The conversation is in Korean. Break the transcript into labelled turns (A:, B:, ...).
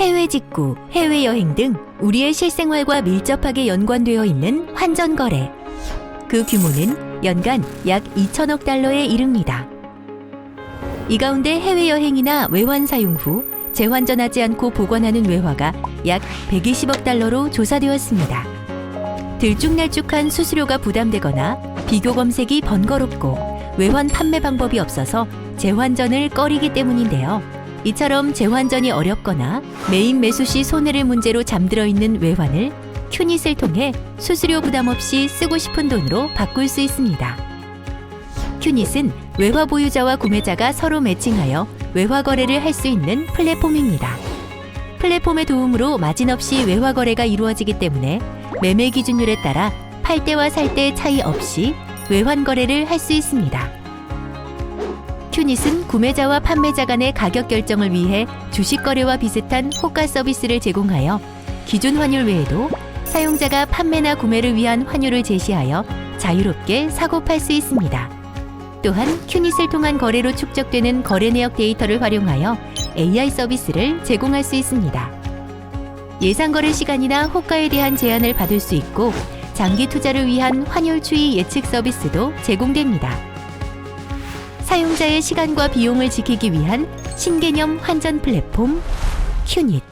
A: 해외 직구, 해외여행 등 우리의 실생활과 밀접하게 연관되어 있는 환전 거래. 그 규모는 연간 약 2천억 달러에 이릅니다. 이 가운데 해외여행이나 외환 사용 후 재환전하지 않고 보관하는 외화가 약 120억 달러로 조사되었습니다. 들쭉날쭉한 수수료가 부담되거나 비교 검색이 번거롭고 외환 판매 방법이 없어서 재환전을 꺼리기 때문인데요. 이처럼 재환전이 어렵거나 메인 매수 시 손해를 문제로 잠들어 있는 외환을 큐닛을 통해 수수료 부담 없이 쓰고 싶은 돈으로 바꿀 수 있습니다. 큐닛은 외화 보유자와 구매자가 서로 매칭하여 외화 거래를 할 수 있는 플랫폼입니다. 플랫폼의 도움으로 마진 없이 외화 거래가 이루어지기 때문에 매매 기준율에 따라 팔 때와 살 때 차이 없이 외환 거래를 할 수 있습니다. 큐닛은 구매자와 판매자 간의 가격 결정을 위해 주식 거래와 비슷한 호가 서비스를 제공하여 기준 환율 외에도 사용자가 판매나 구매를 위한 환율을 제시하여 자유롭게 사고 팔 수 있습니다. 또한 큐닛을 통한 거래로 축적되는 거래 내역 데이터를 활용하여 AI 서비스를 제공할 수 있습니다. 예상 거래 시간이나 호가에 대한 제한을 받을 수 있고 장기 투자를 위한 환율 추이 예측 서비스도 제공됩니다. 사용자의 시간과 비용을 지키기 위한 신개념 환전 플랫폼 큐닛.